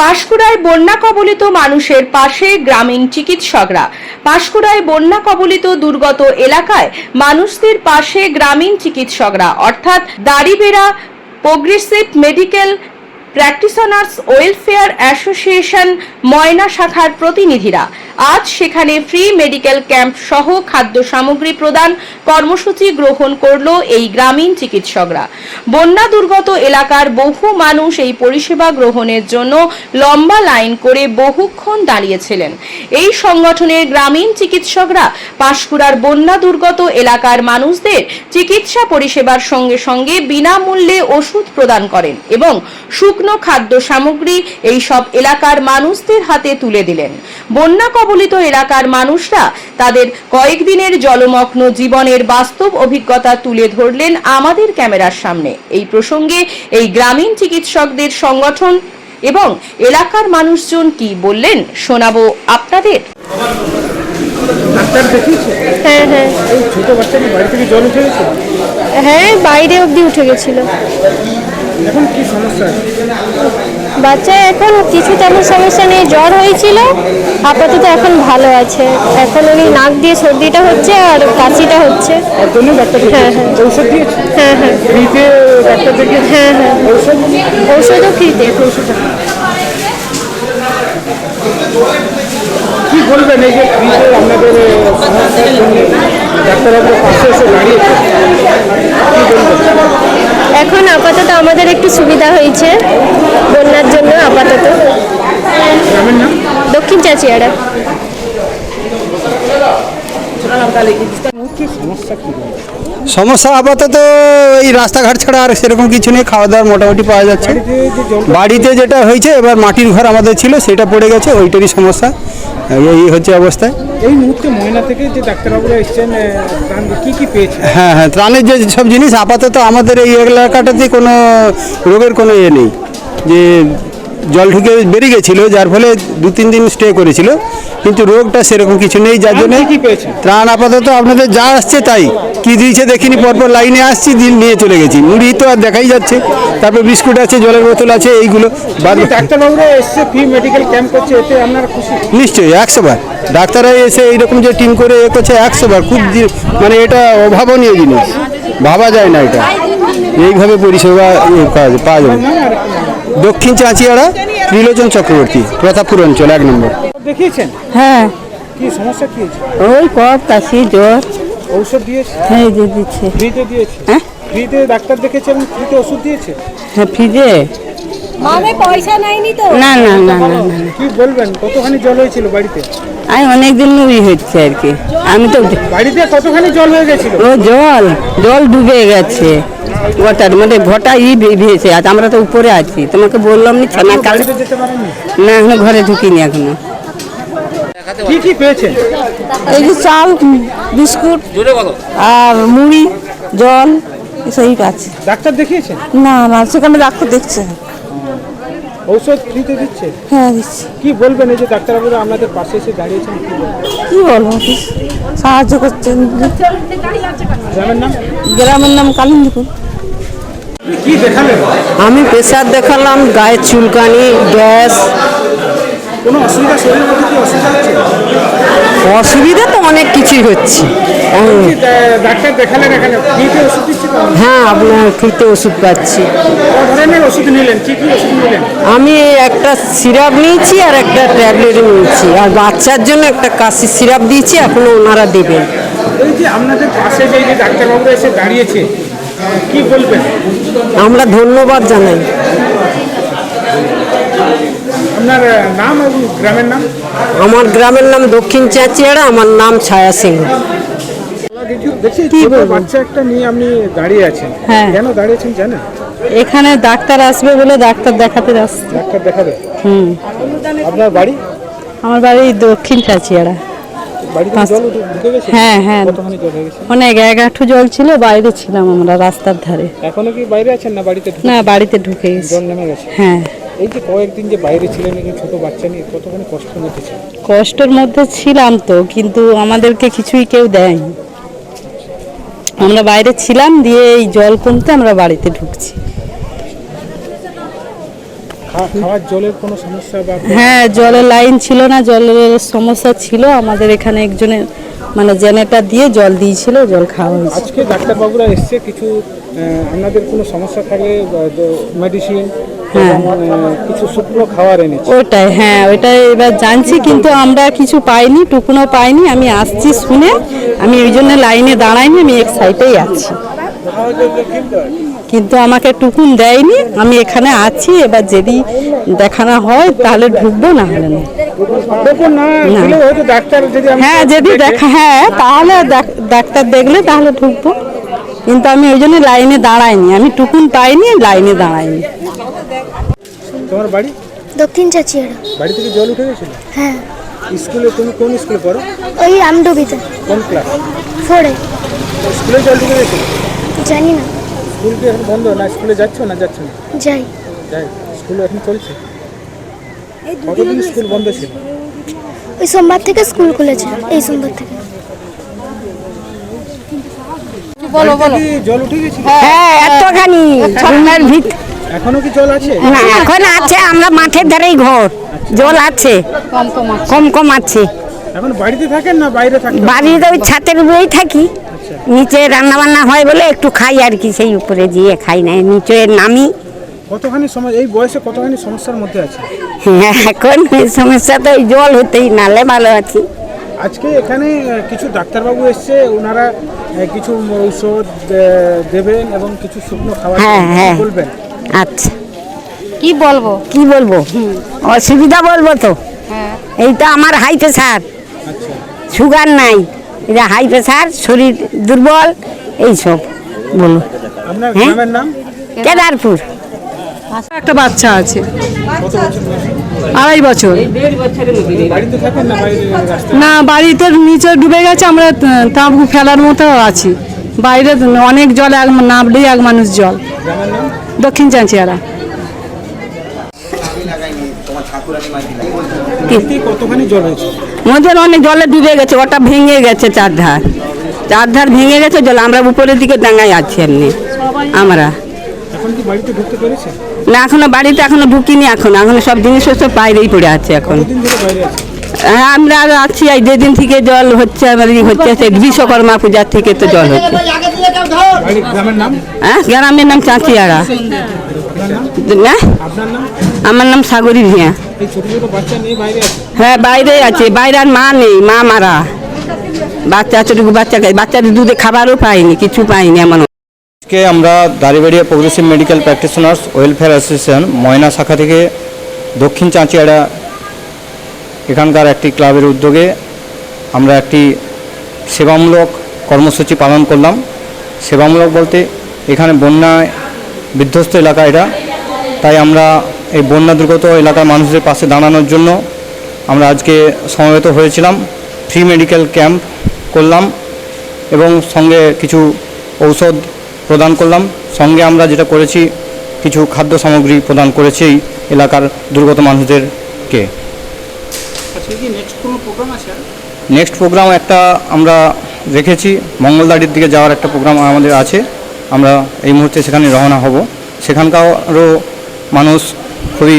পাঁশকুড়ায় বন্যা কবলিত মানুষের পাশে গ্রামীণ চিকিৎসকরা। পাশকুড়ায় বন্যা কবলিত দুর্গত এলাকায় মানুষদের পাশে গ্রামীণ চিকিৎসকরা। অর্থাৎ Daribera progressive medical practitioners welfare association, Moyna শাখার প্রতিনিধিরা। আজ সেখানে ফ্রি মেডিকেল ক্যাম্প সহ খাদ্য সামগ্রী প্রদান কর্মসূচি গ্রহণ করল এই গ্রামীণ চিকিৎসকরা। বন্যা দুর্গত এলাকার বহু মানুষ এই পরিষেবা গ্রহণের জন্য লম্বা লাইন করে বহুক্ষণ দাঁড়িয়েছিলেন। এই সংগঠনের গ্রামীণ চিকিৎসকরা পাঁশকুড়ার বন্যা দুর্গত এলাকার মানুষদের চিকিৎসা পরিষেবার সঙ্গে সঙ্গে বিনামূল্যে ওষুধ প্রদান করেন এবং শুকনো খাদ্য সামগ্রী এই সব এলাকার মানুষদের হাতে তুলে দিলেন। বন্যা কবলিত এলাকার মানুষরা তাদের কয়েকদিনের জলমগ্ন জীবনের বাস্তব অভিজ্ঞতা তুলে ধরলেন আমাদের ক্যামেরার সামনে। এই প্রসঙ্গে এই গ্রামীণ চিকিৎসকদের সংগঠন এবং এলাকার মানুষজন কি বললেন শোনাবো আপনাদের। হ্যাঁ হ্যাঁ। ছোট বাচ্চাকে বাড়ি থেকে জল উঠে গেছে? হ্যাঁ বাইরে অবধি উঠে গেছিল। এখন কি সমস্যা? বাচ্চা এখন কিছু তেমন সমস্যা নেই জ্বর হয়েছিল আপাতত এখন ভালো আছে। এখন উনি নাক দিয়ে সর্দিটা হচ্ছে আর কাশিটা হচ্ছে। ডাক্তার হ্যাঁ, দেখিয়েছে। ঔষধ দিয়েছে? হ্যাঁ হ্যাঁ। ফ্রিতে ডাক্তার দেখিয়েছে? হ্যাঁ হ্যাঁ। ঔষধ? ঔষধও ফ্রিতে। কি বলবেন এই যে ফ্রিতে আপনাদের সমস্যার জন্য ডাক্তারবাবুর পাশে এসে দাঁড়িয়েছে? কি বলবেন? এখন আপাতত আমাদের একটু সুবিধা হয়েছে বন্যার জন্য আপাতত। দক্ষিণ চাচিয়াড়া। কি সমস্যা কি? সমস্যা আপাতত এই রাস্তাঘাট ছাড়া আর সেরকম কিছু নেই খাওয়া দাওয়ার মোটামুটি পাওয়া যাচ্ছে। বাড়িতে যেটা হয়েছে এবার মাটির ঘর আমাদের ছিল সেটা পড়ে গেছে ওইটারই সমস্যা এই হচ্ছে অবস্থায় এই মুহূর্তে ময়না থেকে যে ডাক্তারবাবুরা এসছেন কি কি পেয়েছে হ্যাঁ হ্যাঁ ত্রাণের যে সব জিনিস আপাতত আমাদের এই এলাকাটাতে কোনো রোগের কোনো ইয়ে নেই। যে জল ঢুকে বেরিয়ে গেছিল যার ফলে দু তিন দিন স্টে করেছিল। কিন্তু রোগটা সেরকম কিছু নেই যার জন্য ত্রাণ আপাতত আপনাদের যা আসছে তাই। কি দিয়েছে দেখিনি পরপর লাইনে আসছি দিন নিয়ে চলে গেছি। মুড়ি তো আর দেখাই যাচ্ছে। তারপর বিস্কুট আছে জলের বোতল আছে এইগুলো নিশ্চয়ই একশো বার ডাক্তাররা এসে এইরকম যে টিম করে এ করছে একশো বার খুব মানে এটা অভাবনীয় জিনিস। ভাবা যায় না এটা। এইভাবে পরিষেবা পাওয়া যাবে। দক্ষিণ চাঁচিয়াড়া ত্রিলোচন চক্রবর্তী প্রতাপপুর অঞ্চল এক নম্বর। দেখিয়েছেন? হ্যাঁ। কি সমস্যা কি হয়েছে? ওই কফ কাশি জ্বর। ঔষধ দিয়েছে? হ্যাঁ দিয়ে দিচ্ছে। ফ্রিতে দিয়েছে? হ্যাঁ? ফ্রিতে ডাক্তার দেখেছে এবং ফ্রিতে ওষুধ দিয়েছে? হ্যাঁ ফ্রিজে মানে পয়সা নেয়নি তো। না না না না না না। কি বলবেন কতখানি জল হয়েছিল বাড়িতে? আমি অনেক দিন নুই হচ্ছে আর কি। আমি তো বাড়িতে কতখানি জল হয়ে গেছিল? ও জল জল ডুবে গেছে। গোটার মানে ঘটা ই ভে- ভেসে আছে আমরা তো উপরে আছি। তোমাকে বললাম নি ছানা কাল না এখনও ঘরে ঢুকিনি এখনও। কি কি পেয়েছেন? এই যে চাল বিস্কুট আর মুড়ি জল এসবই আছে। ডাক্তার দেখিয়েছেন? না না সেখানে ডাক্তার দেখছে। ঔষধ ফ্রিতে দিচ্ছে? হ্যাঁ দিচ্ছি। কি বলবেন এই যে ডাক্তারবাবুরা আপনাদের পাশে এসে দাঁড়িয়েছেন কি বলবেন? কি বলব সাহায্য করছেন? গ্রামের নাম? গ্রামের নাম কালিন্দীপুর। কি দেখালেন আমি প্রেশার দেখালাম গায়ে চুলকানি গ্যাস। কোনো অসুবিধা? শরীরের মধ্যে কি অসুবিধা হচ্ছে? অসুবিধা তো অনেক কিছুই হচ্ছে। ডাক্তার হ্যাঁ আপনার ফ্রিতে ওষুধ পাচ্ছি। আমি একটা সিরাপ নিয়েছি আর একটা ট্যাবলেট নিয়েছি। আর বাচ্চার জন্য একটা কাশির সিরাপ দিয়েছি, এখনও ওনারা দেবেন। এই এসে দাঁড়িয়েছে আমরা ধন্যবাদ জানাই। আপনার নাম এবং গ্রামের নাম? আমার গ্রামের নাম দক্ষিণ চাঁচিয়াড়া আমার নাম ছায়া সিংহ বলব? বাচ্চা একটা নিয়ে আপনি দাঁড়িয়ে আছেন। হ্যাঁ। কেন দাঁড়িয়েছেন জানেন? এখানে ডাক্তার আসবে বলে ডাক্তার দেখাতে আসছে। ডাক্তার দেখাবে? হুম। আপনার বাড়ি? আমার বাড়ি দক্ষিণ চাঁচিয়াড়া। হ্যাঁ হ্যাঁ। অনেক এক আঁঠু জল ছিল বাইরে ছিলাম আমরা রাস্তার ধারে। এখনও কি বাইরে আছেন না বাড়িতে না বাড়িতে ঢুকে গেছে? হ্যাঁ। এই যে কয়েকদিন যে বাইরে ছিলেন এই ছোট বাচ্চা নিয়ে কতখানি কষ্ট মধ্যে ছিল কষ্টের মধ্যে ছিলাম তো কিন্তু আমাদেরকে কিছুই কেউ দেয়নি। আমরা বাইরে ছিলাম দিয়ে এই জল কমতে আমরা বাড়িতে ঢুকছি। খাওয়ার জলের কোনো সমস্যা বা হ্যাঁ জলের লাইন ছিল না জলের সমস্যা ছিল। আমাদের এখানে একজনের মানে জেনারেটর দিয়ে জল দিয়েছিল জল খাওয়া হয়েছে। আজকে ডাক্তারবাবুরা এসছে কিছু আপনাদের কোনো সমস্যা থাকলে মেডিসিন কিছু শুকনো খাবার এনেছে। ওটাই হ্যাঁ ওইটাই এবার জানছি কিন্তু আমরা কিছু পাইনি টুকুনও পাইনি আমি আসছি শুনে আমি ওই জন্য লাইনে দাঁড়াইনি আমি এক সাইডেই আছি। কিন্তু আমাকে টুকুন দেয়নি আমি এখানে আছি এবার যদি দেখানো হয় তাহলে ঢুকবো না হলে না। হ্যাঁ যদি দেখা হ্যাঁ তাহলে ডাক্তার দেখলে তাহলে ঢুকবো। কিন্তু আমি ওই জন্য লাইনে দাঁড়াইনি। আমি টুকুন পাইনি লাইনে দাঁড়াইনি। তোমার বাড়ি? দক্ষিণ চাচিয়ারা বাড়ি থেকে জল উঠে গেছিল? হ্যাঁ। স্কুলে তুমি কোন স্কুলে পড়ো? ওই আমডুবিতে। কোন ক্লাস? ফোরে। স্কুলে জল ঢুকে গেছিল? জানি না। স্কুল কি এখন বন্ধ? না স্কুলে যাচ্ছ না যাচ্ছ না? যাই। যাই স্কুল এখন চলছে। কতদিন স্কুল বন্ধ ছিল? ওই সোমবার থেকে স্কুল খুলেছে এই সোমবার থেকে। বাড়িতে কি জল উঠে গেছিল হ্যাঁ এতখানি। ঝর্ণার ভিত। এখনও কি জল আছে? না এখন আছে আমরা মাঠের ধারেই ঘর। জল আছে। কম কম আছে। এখন বাড়িতে থাকেন না বাইরে থাকেন বাড়িতে ওই ছাতের উপরেই থাকি। নিচে রান্না বান্না হয় বলে একটু খাই আর কি সেই উপরে গিয়ে খাই না। নিচে নামি। কতখানি সময় এই বয়সে কতখানি সমস্যার মধ্যে আছে? হ্যাঁ, এখন এই সমস্যা তো ওই জল হতেই নালে ভালো আছি। আজকে এখানে কিছু ডাক্তারবাবু এসছে ওনারা কিছু ঔষধ দেবেন এবং কিছু শুকনো খাবার হ্যাঁ, হ্যাঁ। বলবেন। আচ্ছা। কি বলব? কি বলব? অসুবিধা বলব তো। এই তো আমার হাই প্রেশার আচ্ছা। সুগার নাই। এটা হাই প্রেশার শরীর দুর্বল এইসব বলুন। আপনার হ্যাঁ? নাম? কেদারপুর। একটা বাচ্চা আছে। কত বছর বয়সে? আড়াই বছর। না বাড়িতে নিচে ডুবে গেছে আমরা তাঁবু ফেলার মতো আছি। বাইরে অনেক জল এক নামলেই এক মানুষ জল। দক্ষিণ চাঁচিয়ারা মধ্যে অনেক জলে ডুবে গেছে ওটা ভেঙে গেছে চারধার। চারধার ভেঙে গেছে জল আমরা উপরের দিকে ডাঙায় আছি এমনি আমরা। এখন কি বাড়িতে ঢুকতে পেরেছে? না এখনও বাড়িতে এখনও ঢুকিনি এখন। এখনও সব জিনিসপত্র বাইরেই পড়ে আছে এখন। হ্যাঁ, আমরা আর আছি এই যেদিন থেকে জল হচ্ছে আমাদের হচ্ছে বিশ্বকর্মা পূজার থেকে তো জল হচ্ছে। গ্রামের নাম? হ্যাঁ গ্রামের নাম চাঁচিয়াড়া আমার নাম সাগরী ভিয়া নিয়ে বাইরে আছে? হ্যাঁ বাইরে আছে। বাইরে আর মা নেই মা মারা। বাচ্চা এতটুকু বাচ্চা বাচ্চাদের দুধে খাবারও পাইনি কিছু পাইনি এমন আজকে আমরা Daribaria progressive medical practitioners welfare association Moyna শাখা থেকে দক্ষিণ চাঁচিয়াড়া এখানকার একটি ক্লাবের উদ্যোগে আমরা একটি সেবামূলক কর্মসূচি পালন করলাম। সেবামূলক বলতে এখানে বন্যায় বিধ্বস্ত এলাকা এটা। তাই আমরা এই বন্যা দুর্গত এলাকার মানুষদের পাশে দাঁড়ানোর জন্য আমরা আজকে সমবেত হয়েছিলাম। ফ্রি মেডিকেল ক্যাম্প করলাম এবং সঙ্গে কিছু ঔষধ প্রদান করলাম। সঙ্গে আমরা যেটা করেছি কিছু খাদ্য সামগ্রী প্রদান করেছি এই এলাকার দুর্গত মানুষদেরকে। নেক্সট প্রোগ্রাম নেক্সট প্রোগ্রাম একটা আমরা রেখেছি। মঙ্গলদারির দিকে যাওয়ার একটা প্রোগ্রাম আমাদের আছে। আমরা এই মুহূর্তে সেখানে রওনা হব। সেখানকারও মানুষ খুবই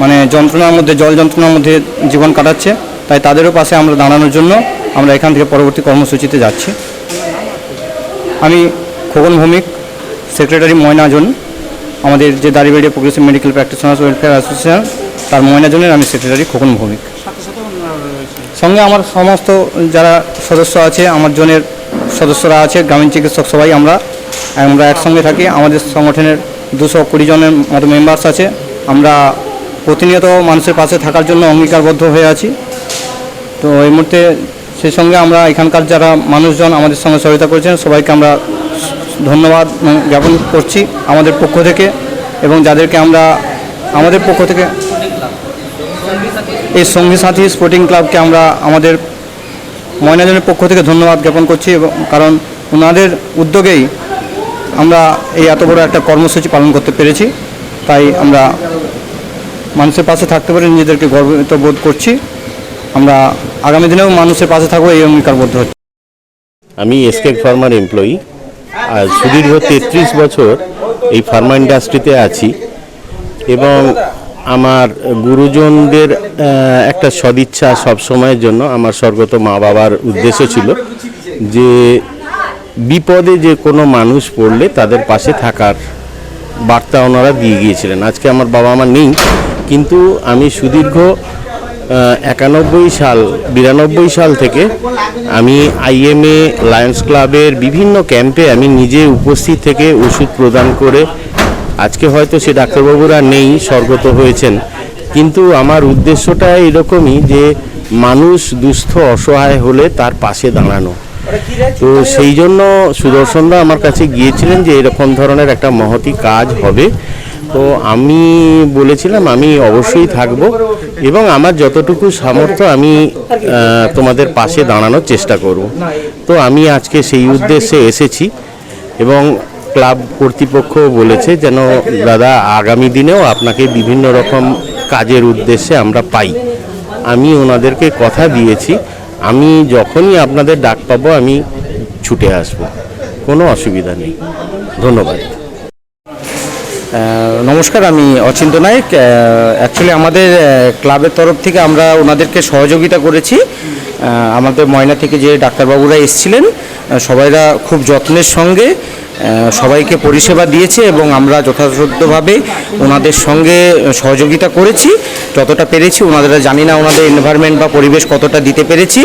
মানে যন্ত্রণার মধ্যে জল যন্ত্রণার মধ্যে জীবন কাটাচ্ছে। তাই তাদেরও পাশে আমরা দাঁড়ানোর জন্য আমরা এখান থেকে পরবর্তী কর্মসূচিতে যাচ্ছি। আমি খোকন ভৌমিক সেক্রেটারি ময়নাজন আমাদের যে Daribaria progressive medical practitioners welfare association তার ময়নাজনের আমি সেক্রেটারি খোকন ভৌমিক। সঙ্গে আমার সমস্ত যারা সদস্য আছে, আমার জনের সদস্যরা আছে, গ্রামীণ চিকিৎসক সবাই আমরা আমরা একসঙ্গে থাকি। আমাদের সংগঠনের দুশো কুড়ি জনের মতো মেম্বার্স আছে। আমরা প্রতিনিয়ত মানুষের পাশে থাকার জন্য অঙ্গীকারবদ্ধ হয়ে আছি। তো এই মুহূর্তে সেই সঙ্গে আমরা এখানকার যারা মানুষজন আমাদের সঙ্গে সহায়তা করেছেন, সবাইকে আমরা ধন্যবাদ জ্ঞাপন করছি আমাদের পক্ষ থেকে এবং যাদেরকে আমরা আমাদের পক্ষ থেকে এই সঙ্গী সাথী স্পোর্টিং ক্লাবকে আমরা আমাদের ময়নাজনের পক্ষ থেকে ধন্যবাদ জ্ঞাপন করছি এবং কারণ ওনাদের উদ্যোগেই আমরা এই এত বড় একটা কর্মসূচি পালন করতে পেরেছি। তাই আমরা মানুষের পাশে থাকতে পেরে, নিজেদেরকে গর্বিত বোধ করছি। আমরা আগামী দিনেও মানুষের পাশে থাকব, এই অঙ্গীকারবদ্ধ হচ্ছে। আমি এসকেক ফার্মার এমপ্লয়ি আর সুদীর্ঘ তেত্রিশ বছর এই ফার্মা ইন্ডাস্ট্রিতে আছি এবং আমার গুরুজনদের একটা সদিচ্ছা সব সময়ের জন্য আমার স্বর্গত মা বাবার উদ্দেশ্য ছিল যে বিপদে যে কোনো মানুষ পড়লে তাদের পাশে থাকার বার্তা ওনারা দিয়ে গিয়েছিলেন। আজকে আমার বাবা মা নেই, কিন্তু আমি সুদীর্ঘ একানব্বই সাল, বিরানব্বই সাল থেকে আমি আইএমএ, লায়ন্স ক্লাবের বিভিন্ন ক্যাম্পে আমি নিজে উপস্থিত থেকে ওষুধ প্রদান করে আজকে হয়তো সে ডাক্তারবাবুরা নেই, স্বর্গত হয়েছেন। কিন্তু আমার উদ্দেশ্যটা এরকমই যে মানুষ দুস্থ, অসহায় হলে তার পাশে দাঁড়ানো। তো সেই জন্য সুদর্শনদা আমার কাছে গিয়েছিলেন যে এরকম ধরনের একটা মহতি কাজ হবে। তো আমি বলেছিলাম, আমি অবশ্যই থাকব এবং আমার যতটুকু সামর্থ্য আমি তোমাদের পাশে দাঁড়ানোর চেষ্টা করব। তো আমি আজকে সেই উদ্দেশ্যে এসেছি এবং ক্লাব কর্তৃপক্ষ বলেছে যেন দাদা আগামী দিনেও আপনাকে বিভিন্ন রকম কাজের উদ্দেশ্যে আমরা পাই। আমি ওনাদেরকে কথা দিয়েছি, আমি যখনই আপনাদের ডাক পাবো, আমি ছুটে আসব। কোনো অসুবিধা নেই। ধন্যবাদ। নমস্কার, আমি অচিন্ত নায়ক। অ্যাকচুয়ালি আমাদের ক্লাবের তরফ থেকে আমরা ওনাদেরকে সহযোগিতা করেছি। আমাদের ময়না থেকে যে ডাক্তারবাবুরা এসছিলেন সবাইরা খুব যত্নের সঙ্গে সবাইকে পরিষেবা দিয়েছে এবং আমরা যথাযথভাবে ওনাদের সঙ্গে সহযোগিতা করেছি, যতটা পেরেছি। ওনারা জানি না ওনাদের এনভায়রনমেন্ট বা পরিবেশ কতটা দিতে পেরেছি।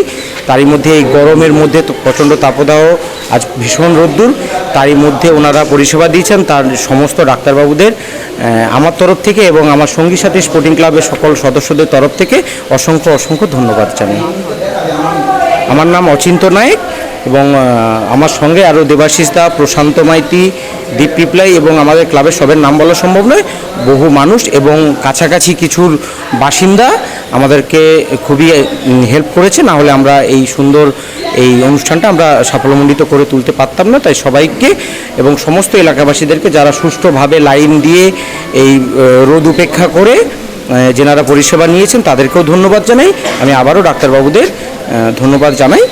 তারই মধ্যে এই গরমের মধ্যে প্রচণ্ড তাপদাহ, আজ ভীষণ রোদ্দুর। তারই মধ্যে ওনারা পরিষেবা দিয়েছেন তার সমস্ত ডাক্তারবাবুদের আমার তরফ থেকে এবং আমার সঙ্গী সাথী স্পোর্টিং ক্লাবের সকল সদস্যদের তরফ থেকে অসংখ্য অসংখ্য ধন্যবাদ জানাই। আমার নাম অচিন্ত নায়ক। এবং আমার সঙ্গে আরও দেবাশিস দা, প্রশান্ত মাইতি, দীপ পিপলাই এবং আমাদের ক্লাবের সবের নাম বলা সম্ভব নয়, বহু মানুষ এবং কাছাকাছি কিছুর বাসিন্দা আমাদেরকে খুবই হেল্প করেছে। না হলে আমরা এই সুন্দর এই অনুষ্ঠানটা আমরা সাফল্যমণ্ডিত করে তুলতে পারতাম না। তাই সবাইকে এবং সমস্ত এলাকাবাসীদেরকে যারা সুষ্ঠুভাবে লাইন দিয়ে এই রোদ উপেক্ষা করে যেনারা পরিষেবা নিয়েছেন, তাদেরকেও ধন্যবাদ জানাই। আমি আবারও ডাক্তারবাবুদের ধন্যবাদ জানাই।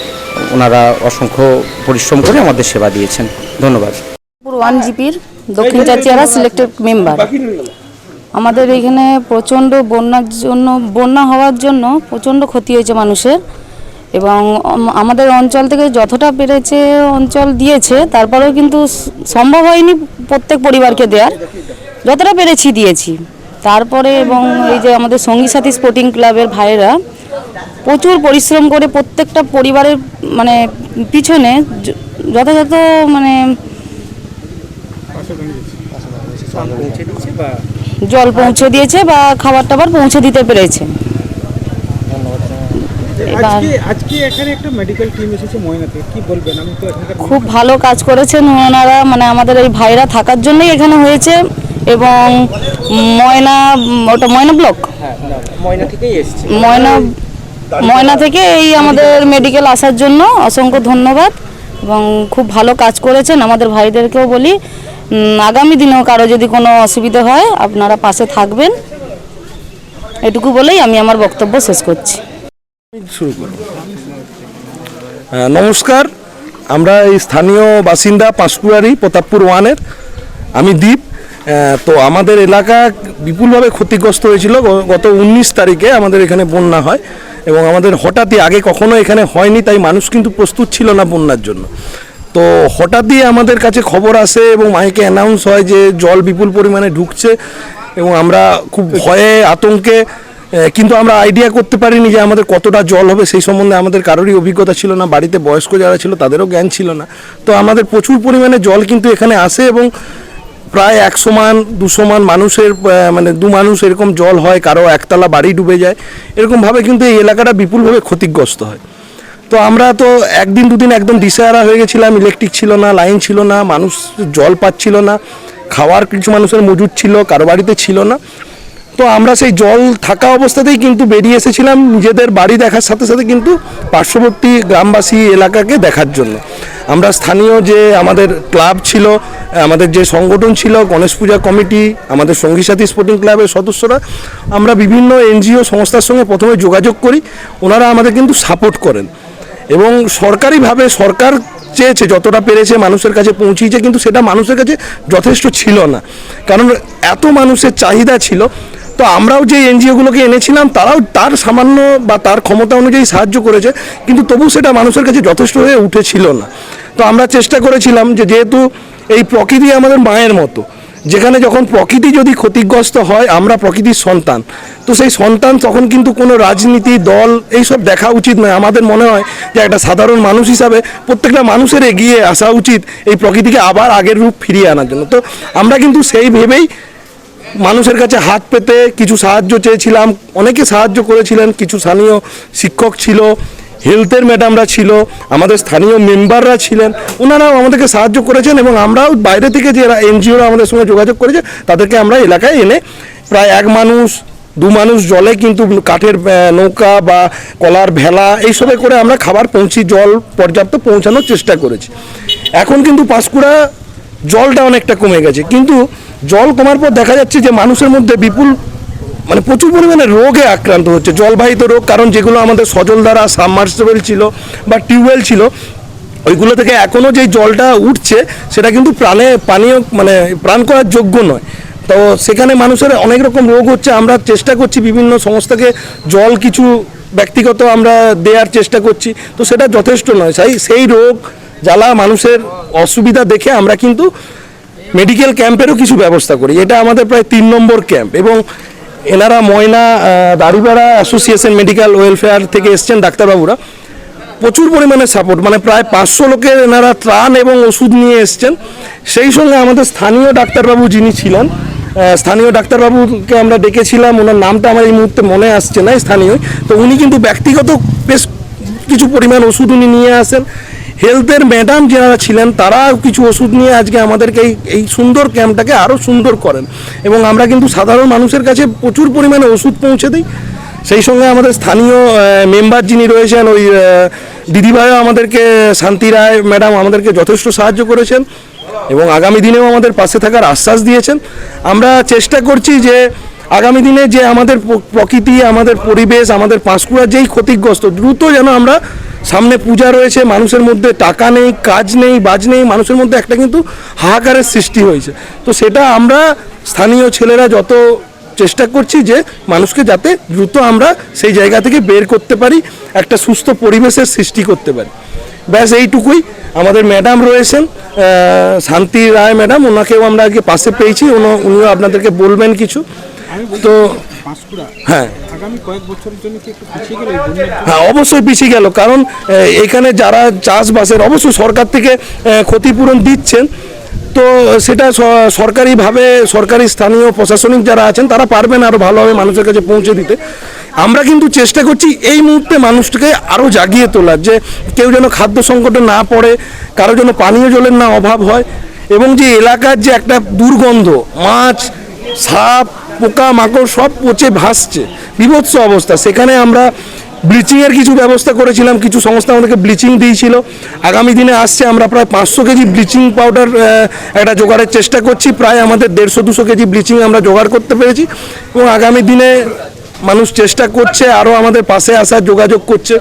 ওনারা অসংখ্য পরিশ্রম করে আমাদের সেবা দিয়েছেন। ধন্যবাদ। ওয়ান জিপির দক্ষিণ চাচিয়ারা সিলেক্টেড মেম্বার আমাদের এখানে প্রচণ্ড বন্যার জন্য, বন্যা হওয়ার জন্য প্রচণ্ড ক্ষতি হয়েছে মানুষের এবং আমাদের অঞ্চল থেকে যতটা পেরেছে অঞ্চল দিয়েছে, তারপরেও কিন্তু সম্ভব হয়নি প্রত্যেক পরিবারকে দেওয়ার যতটা পেরেছি দিয়েছি। তারপরে এবং এই যে আমাদের সঙ্গী সাথী স্পোর্টিং ক্লাবের ভাইয়েরা প্রচুর পরিশ্রম করে প্রত্যেকটা পরিবারের মানে পিছনে যথাযথ মানে জল পৌঁছে দিয়েছে বা খাবার টাবার পৌঁছে দিতে পেরেছে। এবার আজকে আজকে এখানে একটা মেডিকেল টিম এসেছে ময়নাতে কি বলবেন? আমি তো এখানকার খুব ভালো কাজ করেছেন ওনারা মানে আমাদের এই ভাইরা থাকার জন্যই এখানে হয়েছে এবং ময়না ওটা ময়না ব্লক? হ্যাঁ ময়না থেকেই এসেছে। ময়না ময়না থেকে এই আমাদের মেডিকেল আসার জন্য অসংখ্য ধন্যবাদ এবং খুব ভালো কাজ করেছেন। আমাদের ভাইদেরকেও বলি আগামী দিনেও কারও যদি কোনো অসুবিধা হয় আপনারা পাশে থাকবেন। এটুকু বলেই আমি আমার বক্তব্য শেষ করছি। শুরু করব নমস্কার। আমরা এই স্থানীয় বাসিন্দা পাঁশকুড়ারি প্রতাপপুর ওয়ানের। আমি আহ, তো আমাদের এলাকা বিপুলভাবে ক্ষতিগ্রস্ত হয়েছিল। গত উনিশ তারিখে আমাদের এখানে বন্যা হয় এবং আমাদের হঠাৎই আগে কখনো এখানে হয়নি, তাই মানুষ কিন্তু প্রস্তুত ছিল না বন্যার জন্য। তো হঠাৎই আমাদের কাছে খবর আসে এবং মাইকে অ্যানাউন্স হয় যে জল বিপুল পরিমাণে ঢুকছে এবং আমরা খুব ভয়ে, আতঙ্কে কিন্তু আমরা আইডিয়া করতে পারিনি যে আমাদের কতটা জল হবে, সেই সম্বন্ধে আমাদের কারোরই অভিজ্ঞতা ছিল না, বাড়িতে বয়স্ক যারা ছিল তাদেরও জ্ঞান ছিল না। তো আমাদের প্রচুর পরিমাণে জল কিন্তু এখানে আসে এবং প্রায় একশো মান দুশো মান মানুষের মানে দু মানুষ এরকম জল হয়, কারও একতলা বাড়ি ডুবে যায়। এরকমভাবে কিন্তু এই এলাকাটা বিপুলভাবে ক্ষতিগ্রস্ত হয়। তো আমরা তো একদিন, দুদিন একদম দিশেহারা হয়ে গেছিলাম, ইলেকট্রিক ছিল না, লাইন ছিল না, মানুষ জল পাচ্ছিল না, খাওয়ার কিছু মানুষের মজুদ ছিল, কারও বাড়িতে ছিল না। তো আমরা সেই জল থাকা অবস্থাতেই কিন্তু বেরিয়ে এসেছিলাম নিজেদের বাড়ি দেখার সাথে সাথে কিন্তু পার্শ্ববর্তী গ্রামবাসী এলাকাকে দেখার জন্য। আমরা স্থানীয় যে আমাদের ক্লাব ছিল আমাদের যে সংগঠন ছিল, গণেশ পূজা কমিটি, আমাদের সঙ্গী সাথী স্পোর্টিং ক্লাবের সদস্যরা, আমরা বিভিন্ন এনজিও সংস্থার সঙ্গে প্রথমে যোগাযোগ করি। ওনারা আমাদের কিন্তু সাপোর্ট করেন। এবং সরকারিভাবে সরকার চেয়েছে, যতটা পেরেছে মানুষের কাছে পৌঁছিয়েছে, কিন্তু সেটা মানুষের কাছে যথেষ্ট ছিল না। কারণ এত মানুষের চাহিদা ছিল, তো আমরাও যে এনজিওগুলোকে এনেছিলাম, তারাও তার সামান্য বা তার ক্ষমতা অনুযায়ী সাহায্য করেছে, কিন্তু তবু সেটা মানুষের কাছে যথেষ্ট হয়ে উঠেছিল না। তো আমরা চেষ্টা করেছিলাম যে যেহেতু এই প্রকৃতি আমাদের মায়ের মতো। যেখানে যখন প্রকৃতি যদি ক্ষতিগ্রস্ত হয়, আমরা প্রকৃতির সন্তান। তো সেই সন্তান তখন কিন্তু কোনো রাজনীতি, দল এইসব দেখা উচিত নয়। আমাদের মনে হয় যে একটা সাধারণ মানুষ হিসাবে প্রত্যেকটা মানুষের এগিয়ে আসা উচিত এই প্রকৃতিকে আবার আগের রূপ ফিরিয়ে আনার জন্য। তো আমরা কিন্তু সেই ভেবেই মানুষের কাছে হাত পেতে কিছু সাহায্য চেয়েছিলাম। অনেকে সাহায্য করেছিলেন, কিছু স্থানীয় শিক্ষক ছিল। হেলথের ম্যাডামরা ছিল, আমাদের স্থানীয় মেম্বাররা ছিলেন ওনারাও আমাদেরকে সাহায্য করেছেন এবং আমরাও বাইরে থেকে যে এনজিওরা আমাদের সঙ্গে যোগাযোগ করেছে, তাদেরকে আমরা এলাকায় এনে প্রায় এক মানুষ, দু মানুষ জলে কিন্তু কাঠের নৌকা বা কলার ভেলা এইসবে করে আমরা খাবার পৌঁছি, জল পর্যাপ্ত পৌঁছানোর চেষ্টা করেছি। এখন কিন্তু পাঁশকুড়া জলটা অনেকটা কমে গেছে, কিন্তু জল কমার পর দেখা যাচ্ছে যে মানুষের মধ্যে বিপুল মানে প্রচুর পরিমাণে রোগে আক্রান্ত হচ্ছে, জলবাহিত রোগ, কারণ যেগুলো আমাদের সজল দ্বারা সাবমার্সিবল ছিল বা টিউবওয়েল ছিল, ওইগুলো থেকে এখনও যেই জলটা উঠছে, সেটা কিন্তু প্রাণে, পানীয় মানে প্রাণ করার যোগ্য নয়। তো সেখানে মানুষের অনেক রকম রোগ হচ্ছে, আমরা চেষ্টা করছি বিভিন্ন সংস্থাকে জল কিছু ব্যক্তিগত আমরা দেওয়ার চেষ্টা করছি, তো সেটা যথেষ্ট নয়। সেই সেই রোগ জ্বালা মানুষের অসুবিধা দেখে আমরা কিন্তু মেডিকেল ক্যাম্পেরও কিছু ব্যবস্থা করি। এটা আমাদের প্রায় তিন নম্বর ক্যাম্প এবং এনারা Moyna Daripara association medical welfare থেকে এসছেন ডাক্তারবাবুরা। প্রচুর পরিমাণে সাপোর্ট মানে প্রায় পাঁচশো লোকের এনারা ত্রাণ এবং ওষুধ নিয়ে এসছেন। সেই সঙ্গে আমাদের স্থানীয় ডাক্তারবাবু যিনি ছিলেন স্থানীয় ডাক্তারবাবুকে আমরা ডেকেছিলাম, ওনার নামটা আমার এই মুহূর্তে মনে আসছে না স্থানীয় তো উনি কিন্তু ব্যক্তিগত বেশ কিছু পরিমাণ ওষুধ উনি নিয়ে আসেন। হেলথের ম্যাডাম যারা ছিলেন, তারাও কিছু ওষুধ নিয়ে আজকে আমাদেরকে এই এই সুন্দর ক্যাম্পটাকে আরও সুন্দর করেন। এবং আমরা কিন্তু সাধারণ মানুষের কাছে প্রচুর পরিমাণে ওষুধ পৌঁছে দিই। সেই সঙ্গে আমাদের স্থানীয় মেম্বার যিনি রয়েছেন, ওই দিদিভাইও আমাদেরকে, শান্তি রায় ম্যাডাম আমাদেরকে যথেষ্ট সাহায্য করেছেন এবং আগামী দিনেও আমাদের পাশে থাকার আশ্বাস দিয়েছেন। আমরা চেষ্টা করছি যে আগামী দিনে যে আমাদের প্রকৃতি, আমাদের পরিবেশ, আমাদের পাঁশকুড়া যেই ক্ষতিগ্রস্ত, দ্রুত যেন আমরা সামনে পূজা রয়েছে, মানুষের মধ্যে টাকা নেই, কাজ নেই, বাজ নেই, মানুষের মধ্যে একটা কিন্তু হাহাকারের সৃষ্টি হয়েছে। তো সেটা আমরা স্থানীয় ছেলেরা যত চেষ্টা করছি যে মানুষকে যাতে দ্রুত আমরা সেই জায়গা থেকে বের করতে পারি, একটা সুস্থ পরিবেশের সৃষ্টি করতে পারি। ব্যাস এইটুকুই। আমাদের ম্যাডাম রয়েছেন শান্তি রায় ম্যাডাম, ওনাকেও আমরা আগে পাশে পেয়েছি, উনি- উনিও আপনাদেরকে বলবেন কিছু। তো হ্যাঁ। হ্যাঁ অবশ্যই পিছিয়ে গেল কারণ এখানে যারা চাষবাসের অবশ্যই সরকার থেকে ক্ষতিপূরণ দিচ্ছেন। তো সেটা সরকারিভাবে সরকারি স্থানীয় প্রশাসনিক যারা আছেন তারা পারবেন আরও ভালোভাবে মানুষের কাছে পৌঁছে দিতে। আমরা কিন্তু চেষ্টা করছি এই মুহূর্তে মানুষটাকে আরও জাগিয়ে তোলার যে কেউ যেন খাদ্য সংকটে না পড়ে কারও যেন পানীয় জলের না অভাব হয় এবং যে এলাকার যে একটা দুর্গন্ধ মাছ সাপ পোকা মাকড় সব পচে ভাসছে, বিভৎস অবস্থা। সেখানে আমরা ব্লিচিংয়ের কিছু ব্যবস্থা করেছিলাম, কিছু সংস্থা আমাদেরকে ব্লিচিং দিয়েছিল। আগামী দিনে আসছে, আমরা প্রায় পাঁচশো কেজি ব্লিচিং পাউডার একটা জোগাড়ের চেষ্টা করছি। প্রায় আমাদের দেড়শো, দুশো কেজি ব্লিচিং আমরা জোগাড় করতে পেরেছি এবং আগামী দিনে মানুষ চেষ্টা করছে, আরও আমাদের পাশে আসার যোগাযোগ করছে।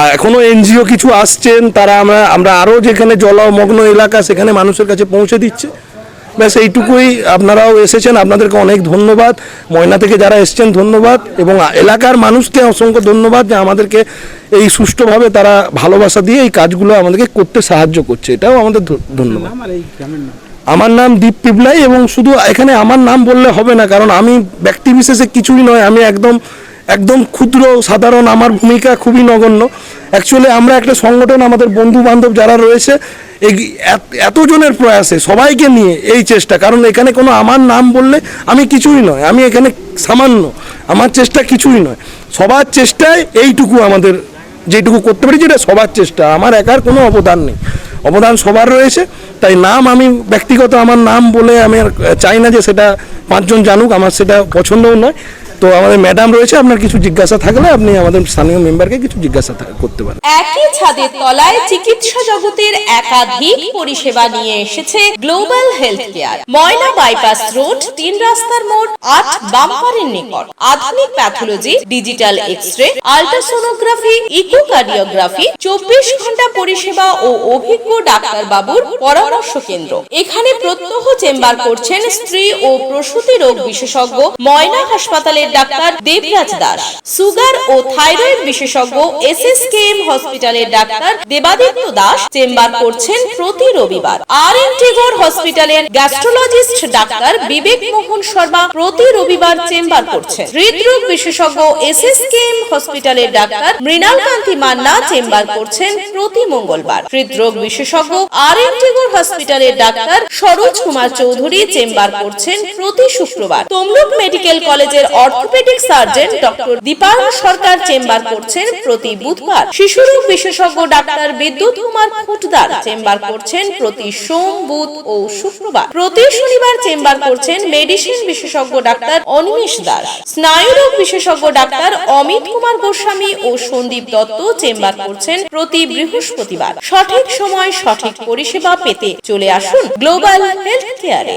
আর এখনও এনজিও কিছু আসছেন, তারা আমরা আমরা আরও যেখানে জলমগ্ন এলাকা, সেখানে মানুষের কাছে পৌঁছে দিচ্ছে। ব্যাস এইটুকুই আপনারাও এসেছেন আপনাদেরকে অনেক ধন্যবাদ। ময়না থেকে যারা এসেছেন ধন্যবাদ। এবং এলাকার মানুষকে অসংখ্য ধন্যবাদ যে আমাদেরকে এই সুষ্ঠুভাবে তারা ভালোবাসা দিয়ে এই কাজগুলো আমাদেরকে করতে সাহায্য করছে। এটাও আমাদের ধন্যবাদ। আমার নাম দীপ পিবলাই এবং শুধু এখানে আমার নাম বললে হবে না কারণ আমি ব্যক্তি বিশেষে কিছুই নয় আমি একদম একদম ক্ষুদ্র সাধারণ আমার ভূমিকা খুবই নগণ্য। অ্যাকচুয়ালি আমরা একটা সংগঠন, আমাদের বন্ধু বান্ধব যারা রয়েছে এত- এতজনের প্রয়াসে সবাইকে নিয়ে এই চেষ্টা, কারণ এখানে কোনো আমার নাম বললে আমি কিছুই নয়, আমি এখানে সামান্য, আমার চেষ্টা কিছুই নয়। সবার চেষ্টায় এইটুকু আমাদের, যেটুকু করতে পারি যেটা সবার চেষ্টা, আমার একার কোনো অবদান নেই। অবদান সবার রয়েছে, তাই নাম আমি ব্যক্তিগত আমার নাম বলে আমি আর চাই না যে সেটা পাঁচজন জানুক, আমার সেটা পছন্দও নয়। তো আমাদের ম্যাডাম রয়েছে, আপনার কিছু জিজ্ঞাসা থাকলে আপনি আমাদের স্থানীয় মেম্বারকে কিছু জিজ্ঞাসা করতে পারেন। একই ছাদের তলায় চিকিৎসা জগতের একাধিক পরিষেবা নিয়ে এসেছে global health care Moyna bypass road তিন রাস্তার মোড়, আট বাম্পারের নিকট। আধুনিক pathology digital X ray ultrasonography echocardiography চব্বিশ ঘণ্টা পরিষেবা ও অভিজ্ঞ ডাক্তার বাবুর পরামর্শ কেন্দ্র। এখানে প্রত্যহ চেম্বার করছেন স্ত্রী ও প্রসূতি রোগ বিশেষজ্ঞ ময়না হাসপাতালের ডাক্তার দেবরাজ দাস। সুগার ও থাইরয়েড বিশেষজ্ঞ হসপিটালের ডাক্তার দেবাদিত্য দাস চেম্বার করছেন প্রতি রবিবার। আর এন হসপিটালের গ্যাস্ট্রোলজিস্ট ডাক্তার বিবেক মোহন শর্মা প্রতি রবিবার চেম্বার করছেন। হৃদরোগ বিশেষজ্ঞ হসপিটালের ডাক্তার মৃণাল কান্তি মান্না চেম্বার করছেন প্রতি মঙ্গলবার। হৃদরোগ বিশেষজ্ঞ আর এন হসপিটালের ডাক্তার সরোজ কুমার চৌধুরী চেম্বার করছেন প্রতি শুক্রবার। তমলুক মেডিকেল কলেজের orthopaedic surgeon doctor Dipayan Sarkar chamber করছেন প্রতি বুধবার। শিশুরোগ বিশেষজ্ঞ ডাক্তার বিদ্যুৎ কুমার খুটদার চেম্বার করছেন প্রতি সোম, বুধ ও শুক্রবার। প্রতি শনিবার চেম্বার করছেন মেডিসিন বিশেষজ্ঞ ডাক্তার অনিমেষ দাস। স্নায়ুরোগ বিশেষজ্ঞ ডাক্তার অমিত কুমার গোস্বামী ও সন্দীপ দত্ত চেম্বার করছেন প্রতি বৃহস্পতিবার। সঠিক সময় সঠিক পরিষেবা পেতে চলে আসুন গ্লোবাল হেলথ কেয়ারে।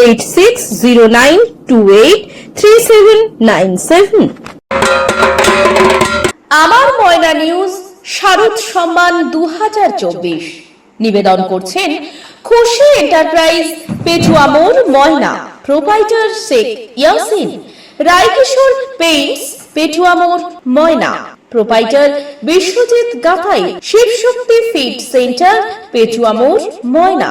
eight six zero nine two eight three seven nine seven আমার ময়না নিউজ, শারদ সম্মান দু হাজার চব্বিশ। নিবেদন করছেন খুশি enterprise Petua Moyna. Proprietor Sheikh Yasin. Raikishore paints, Petua মোড়, Moyna. Proprietor Biswajit Gathai, Shivshakti feed centre, Petua মোড়, Moyna.